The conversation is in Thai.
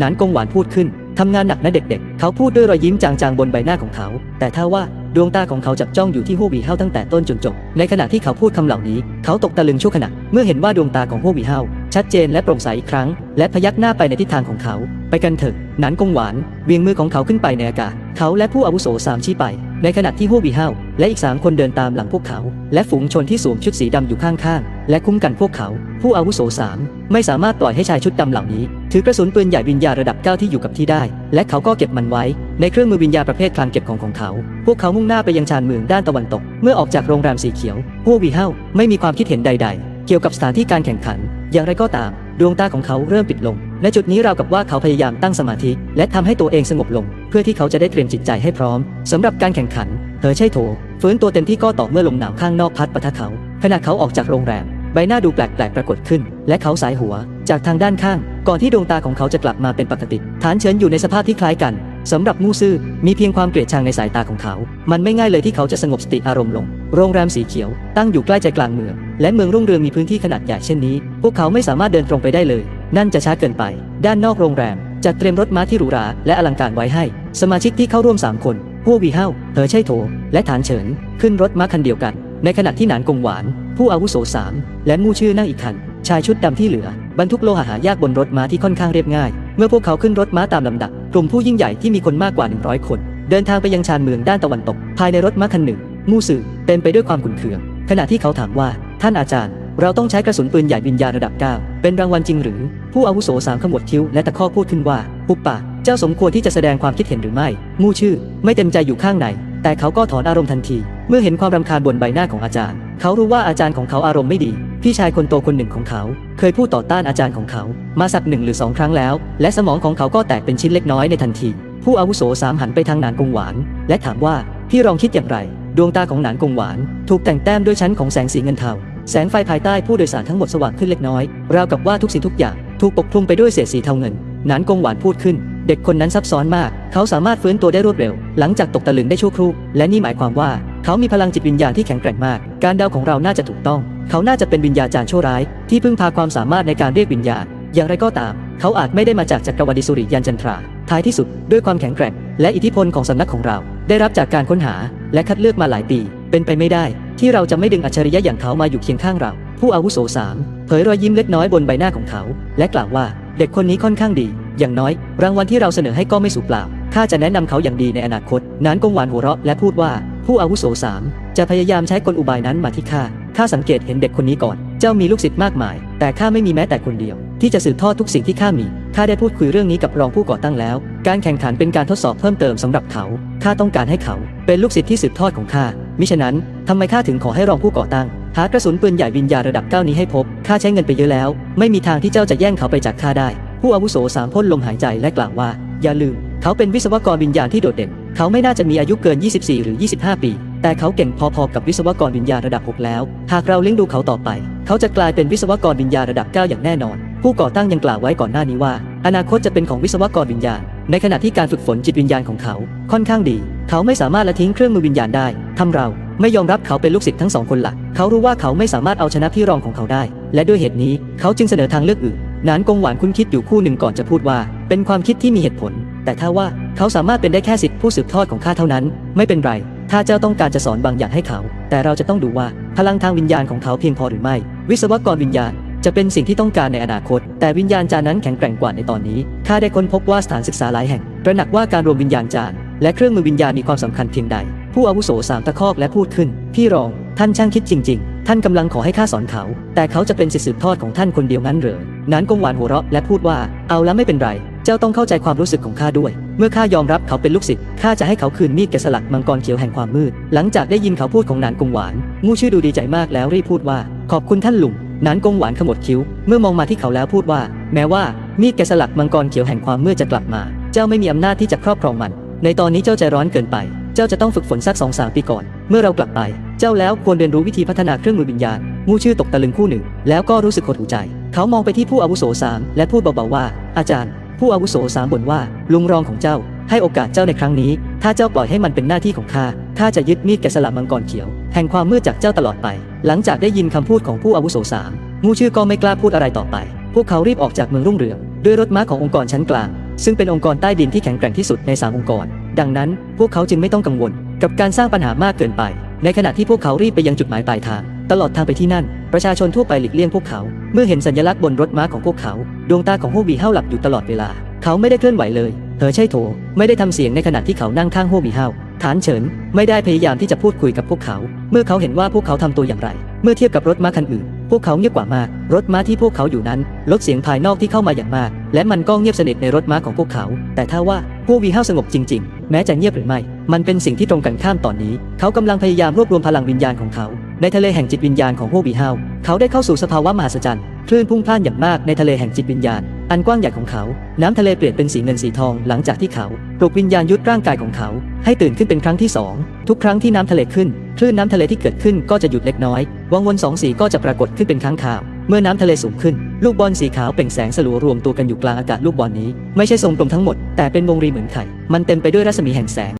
นานกงหวานพูดขึ้น ทำงานหนักนะเด็กๆ เขาพูดด้วยรอยยิ้มจางๆบนใบหน้าของเขา แต่ถ้าว่าดวงตาของเขาจับจ้องอยู่ที่ฮู้วีเฮาตั้งแต่ต้นจนจบ ในขณะที่เขาพูดคำเหล่านี้ เขาตกตะลึงชั่วขณะ เมื่อเห็นว่าดวงตาของฮู้วีเฮาชัดเจนและโปร่งใสอีกครั้ง และพยักหน้าไปในทิศทางของเขา ไปกันเถอะหนานกงหวานเวียงมือของเขาขึ้นไปในอากาศ เขาและผู้อาวุโสสามชี้ไป ในขณะที่ฮู้วีเฮาและอีกสามคนเดินตามหลังพวกเขา และฝูงชนที่สวมชุดสีดำอยู่ข้างๆ และคุ้มกันพวกเขา ผู้อาวุโสสามไม่สามารถปล่อยให้ชายชุดดำเหล่านี้ ถือกระสุนปืนใหญ่วิญญาระดับ 9 ที่อยู่กับที่ได้ และเขาก็เก็บมันไว้ ในเครื่องมือวิญญาประเภทคลังเก็บของของเขา พวกเขามุ่งหน้าไปยังชานเมืองด้านตะวันตก เมื่อออกจากโรงแรมสีเขียวพวกวีเฮาไม่มีความคิดเห็นใด ๆ เกี่ยวกับสถานที่การแข่งขัน อย่างไรก็ตาม ดวงตาของเขาเริ่มปิดลง และจุดนี้ราวกับว่าเขาพยายามตั้งสมาธิ และทำให้ตัวเองสงบลง เพื่อที่เขาจะได้เตรียมจิตใจให้พร้อมสำหรับการแข่งขันเธอใช่โถฟื้นตัวเต็มที่ก็ต่อเมื่อลมหนาวข้างนอกพัดปะทะเขา ขณะเขาออกจากโรงแรม ใบหน้าดูแปลกๆปรากฏขึ้น และเขาสายหัวจากทางด้านข้าง ก่อนที่ดวงตาของเขาจะกลับมาเป็นปกติ ฐานเฉินอยู่ในสภาพที่คล้ายกันสำหรับมู่ซื่อมีเพียงความเกลียดชังในสายตาของเขา มันไม่ง่ายเลยที่เขาจะสงบสติอารมณ์ลง โรงแรมสีเขียวตั้งอยู่ใกล้ใจกลางเมือง และเมืองรุ่งเรืองมีพื้นที่ขนาดใหญ่เช่นนี้ พวกเขาไม่สามารถเดินตรงไปได้เลย นั่นจะช้าเกินไป ด้านนอกโรงแรมจัดเตรียมรถม้าที่หรูหราและอลังการไว้ให้ สมาชิกที่เข้าร่วม 3 คนผู้วีเฮาเธอใช่โถ และฐานเฉิน ขึ้นรถม้าคันเดียวกัน ในขณะที่หนานกงหวาน ผู้อาวุโสสามและมู่ชื่อนั่งอีกคัน ชายชุดดำที่เหลือ บรรทุกโลหะหายากบนรถม้าที่ค่อนข้างเรียบง่าย เมื่อพวกเขาขึ้นรถม้าตามลำดับ กลุ่มผู้ยิ่งใหญ่ที่มีคนมากกว่า 100 คน เดินทางไปยังชานเมืองด้านตะวันตก ภายในรถม้าคันหนึ่ง มูสื่อเต็มไปด้วยความขุ่นเคือง ขณะที่เขาถามว่า ท่านอาจารย์ เราต้องใช้กระสุนปืนใหญ่วิญญาณระดับ9เป็นรางวัลจริงหรือ ผู้อาวุโสสามขมวดคิ้วและตะคอกพูดขึ้นว่าปุบปาเจ้าสมควรที่จะแสดงความคิดเห็นหรือไม่ มู่ชื่อ ไม่เต็มใจอยู่ข้างในแต่เขาก็ถอนอารมณ์ทันที เมื่อเห็นความรำคาญบนใบหน้าของอาจารย์ เขารู้ว่าอาจารย์ของเขาอารมณ์ไม่ดี พี่ชายคนโตคนหนึ่งของเขา เคยพูดต่อต้านอาจารย์ของเขา มาสักหนึ่งหรือสองครั้งแล้ว และสมองของเขาก็แตกเป็นชิ้นเล็กน้อยในทันที ผู้อาวุโสสามหันไปทางหนานกงหวาน และถามว่าพี่รองคิดอย่างไร ดวงตาของหนานกงหวาน ถูกแต่งแต้มด้วยชั้นของแสงสีเงินเทาแสงไฟภายใต้ผู้โดยสารทั้งหมดสว่างขึ้นเล็กน้อยราวกับว่าทุกสิ่งทุกอย่าง ถูกปกคลุมไปด้วยเศษสีเทาเงินหนานกงหวานพูดขึ้น เด็กคนนั้นซับซ้อนมาก เขาสามารถฟื้นตัวได้รวดเร็ว หลังจากตกตะลึงได้ชั่วครู่ และนี่หมายความว่าเขามีพลังจิตวิญญาณที่แข็งแกร่งมาก การเดาของเราน่าจะถูกต้อง เขาน่าจะเป็นวิญญาจารย์ชั่วร้าย ที่พึ่งพาความสามารถในการเรียกวิญญาณ อย่างไรก็ตาม เขาอาจไม่ได้มาจากจักรวรรดิสุริยันจันทรา ท้ายที่สุด ด้วยความแข็งแกร่ง และอิทธิพลของสำนักของเรา ได้รับจากการค้นหา และคัดเลือกมาหลายปี เป็นไปไม่ได้ ที่เราจะไม่ดึงอัจฉริยะอย่างเขามาอยู่เคียงข้างเรา ผู้อาวุโสสามเผยรอยยิ้มเล็กน้อยบนใบหน้าของเขา และกล่าวว่า เด็กคนนี้ค่อนข้างดี อย่างน้อย รางวัลที่เราเสนอให้ก็ไม่สูญเปล่า ข้าจะแนะนำเขาอย่างดีในอนาคต นานกงหวานหัวเราะและพูดว่า ผู้อาวุโสสามจะพยายามใช้กลอุบายนั้นมาที่ข้า ข้าสังเกตเห็นเด็กคนนี้ก่อน เจ้ามีลูกศิษย์มากมาย แต่ข้าไม่มีแม้แต่คนเดียว ที่จะสืบทอดทุกสิ่งที่ข้ามี ข้าได้พูดคุยเรื่องนี้กับรองผู้ก่อตั้งแล้ว การแข่งขันเป็นการทดสอบเพิ่มเติมสำหรับเขา ข้าต้องการให้เขา เป็นลูกศิษย์ที่สืบทอดของข้า มิฉะนั้นทำไมข้าถึงขอให้รองผู้ก่อตั้ง หากระสุนปืนใหญ่วิญญาระดับเก้านี้ให้พบ ข้าใช้เงินไปเยอะแล้ว ไม่มีทางที่เจ้าจะแย่งเขาไปจากข้าได้ ผู้อาวุโสสามพ่นลมหายใจและกล่าวว่า อย่าลืม เขาเป็นวิศวกรวิญญาณที่โดดเด่น เขาไม่น่าจะมีอายุเกิน 24 หรือ 25 ปี แต่เขาเก่งพอๆกับวิศวกรวิญญาณระดับ 6 แล้ว หากเราเลี้ยงดูเขาต่อไป เขาจะกลายเป็นวิศวกรวิญญาณระดับ 9 อย่างแน่นอน ผู้ก่อตั้งยังกล่าวไว้ก่อนหน้านี้ว่า อนาคตจะเป็นของวิศวกรวิญญาณ ในขณะที่การฝึกฝนจิตวิญญาณของเขา ค่อนข้างดี เขาไม่สามารถละทิ้งเครื่องมือวิญญาณได้ทำเรา ไม่ยอมรับเขาเป็นลูกศิษย์ทั้งสองคนหลัก เขารู้ว่าเขาไม่สามารถเอาชนะพี่รองของเขาได้ และด้วยเหตุนี้เขาจึงเสนอทางเลือกอื่นนานกงหวานคุ้นคิดอยู่คู่หนึ่งก่อนจะพูดว่า เป็นความคิดที่มีเหตุผล แต่ถ้าว่าเขาสามารถเป็นได้แค่สิทธิผู้สืบทอดของข้าเท่านั้น ไม่เป็นไร ถ้าเจ้าต้องการจะสอนบางอย่างให้เขา แต่เราจะต้องดูว่าพลังทางวิญญาณของเขาเพียงพอหรือไม่ วิศวกรวิญญาณจะเป็นสิ่งที่ต้องการในอนาคต แต่วิญญาณจารย์นั้นแข็งแกร่งกว่าในตอนนี้ข้าได้ค้นพบว่าสถานศึกษาหลายแห่งตระหนักว่าการรวมวิญญาณจารย์และเครื่องมือวิญญาณมีความสำคัญเพียงใด ผู้อาวุโสสามตะคอกและพูดขึ้น พี่รอง ท่านช่างคิดจริง ๆ ท่านกำลังขอให้ข้าสอนเขา แต่เขาจะเป็นศิสืบทอดของท่านคนเดียวงั้นเหรอนั้นกงหวานหัวเราะและพูดว่า เอาละไม่เป็นไร เจ้าต้องเข้าใจความรู้สึกของข้าด้วย เมื่อข้ายอมรับเขาเป็นลูกศิษย์ ข้าจะให้เขาคืนมีดแกะสลักมังกรเขียวแห่งความมืด หลังจากได้ยินเขาพูดของนานกงหวาน มู่ชื่อดูดีใจมากแล้วรีบพูดว่า ขอบคุณท่านลุงนานกงหวานขมวดคิ้ว เมื่อมองมาที่เขาแล้วพูดว่า แม้ว่ามีดแกะสลักมังกรเขียวแห่งความมืดจะกลับมา เจ้าไม่มีอำนาจที่จะครอบครองมัน ในตอนนี้เจ้าใจร้อนเกินไป เจ้าจะต้องฝึกฝนสักสองสามปีก่อน เมื่อเรากลับไป เจ้าแล้วควรเรียนรู้วิธีพัฒนาเครื่องมือวิญญาณ มูชื่อตกตะลึงคู่หนึ่ง แล้วก็รู้สึกหดหูใจ เขามองไปที่ผู้อาวุโสสามและพูดเบาๆว่า อาจารย์ ผู้อาวุโสสามบ่นว่า ลุงรองของเจ้า ให้โอกาสเจ้าในครั้งนี้ ถ้าเจ้าปล่อยให้มันเป็นหน้าที่ของข้า ข้าจะยึดมีดแกะสลักมังกรเขียว แห่งความมืดจากเจ้าตลอดไป หลังจากได้ยินคำพูดของผู้อาวุโสสามมูชื่อก็ไม่กล้าพูดอะไรต่อไป พวกเขารีบออกจากเมืองรุ่งเรืองด้วยรถม้าขององค์กรชั้นกลาง ซึ่งเป็นองค์กรใต้ดินที่แข็งแกร่งที่สุดในสามองค์กร ดังนั้น พวกเขาจึงไม่ต้องกังวล กับการสร้างปัญหามากเกินไป ในขณะที่พวกเขารีบไปยังจุดหมายปลายทาง ตลอดทางไปที่นั่น ประชาชนทั่วไปหลีกเลี่ยงพวกเขา เมื่อเห็นสัญลักษณ์บนรถม้าของพวกเขา ดวงตาของฮู้บีเฮาหลับอยู่ตลอดเวลา เขาไม่ได้เคลื่อนไหวเลยเธอใช่โถ ไม่ได้ทำเสียงในขณะที่เขานั่งข้างฮู้บีเฮาฐานเฉินไม่ได้พยายามที่จะพูดคุยกับพวกเขา เมื่อเขาเห็นว่าพวกเขาทำตัวอย่างไร เมื่อเทียบกับรถม้าคันอื่น พวกเขาเงียบกว่ามาก รถม้าที่พวกเขาอยู่นั้น ลดเสียงภายนอกที่เข้ามาอย่างมาก และมันก็เงียบสนิทในรถม้าของพวกเขา แต่ถ้าว่าพวกวีห้าสงบจริง ๆ แม้จะเงียบหรือไม่ มันเป็นสิ่งที่ตรงกันข้ามตอนนี้ เขากำลังพยายามรวบรวมพลังวิญญาณของเขา ในทะเลแห่งจิตวิญญาณของพวกวีเฮาเขาได้เข้าสู่สภาวะมหัศจรรย์คลื่นพุ่งพล่านอย่างมากในทะเลแห่งจิตวิญญาณ อันกว้างใหญ่ของเขา น้ำทะเลเปลี่ยนเป็นสีเงินสีทองหลังจากที่เขาปลุกวิญญาณยุดร่างกายของเขา ให้ตื่นขึ้นเป็นครั้งที่สองทุกครั้งที่น้ำทะเลขึ้น คลื่นน้ำทะเลที่เกิดขึ้นก็จะหยุดเล็กน้อย วังวนสองสีก็จะปรากฏขึ้นเป็นครั้งข่าว เมื่อน้ำทะเลสูงขึ้น ลูกบอลสีขาวเปล่งแสงสลัวรวมตัวกันอยู่กลางอากาศลูกบอลนี้ ไม่ใช่ทรงกลมทั้งหมด แต่เป็นวงรีเหมือนไข่ มันเต็มไปด้วยรัศมีแห่งแสง